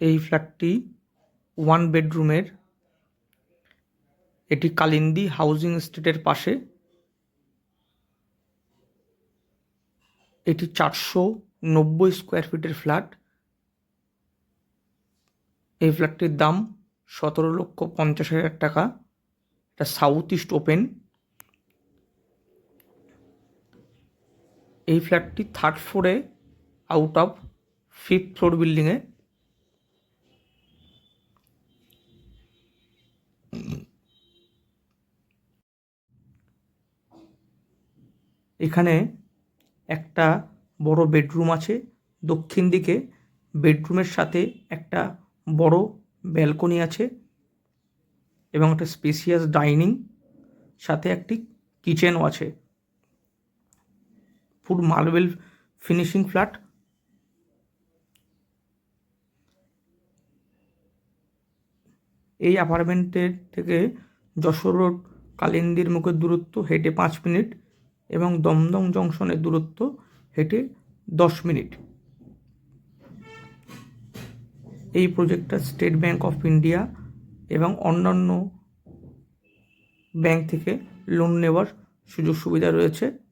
এই ফ্ল্যাটটি ওয়ান বেডরুমের এটি কালিন্দী হাউজিং এস্টেটের পাশে। এটি চারশো নব্বই স্কোয়ার ফিটের ফ্ল্যাট এই ফ্ল্যাটটির দাম সতেরো লক্ষ পঞ্চাশ হাজার টাকা। এটা সাউথ ইস্ট ওপেন এই ফ্ল্যাটটি থার্ড ফ্লোরে আউট অফ ফিফথ ফ্লোর বিল্ডিংয়ে এখানে একটা বড় বেডরুম আছে। দক্ষিণ দিকে বেডরুমের সাথে একটা বড় ব্যালকনি আছে এবং একটা স্পেসিয়াস ডাইনিং, সাথে একটি কিচেনও আছে। Full marble finishing flat. এই অ্যাপার্টমেন্টের থেকে যশোর রোড কালিন্দির মুখের দূরত্ব হেঁটে পাঁচ মিনিট। এবং দমদম জংশনের দূরত্ব হেঁটে দশ মিনিট। এই প্রজেক্টটা স্টেট ব্যাঙ্ক অফ ইন্ডিয়া এবং অন্যান্য ব্যাংক থেকে লোন নেওয়ার সুযোগ সুবিধা রয়েছে।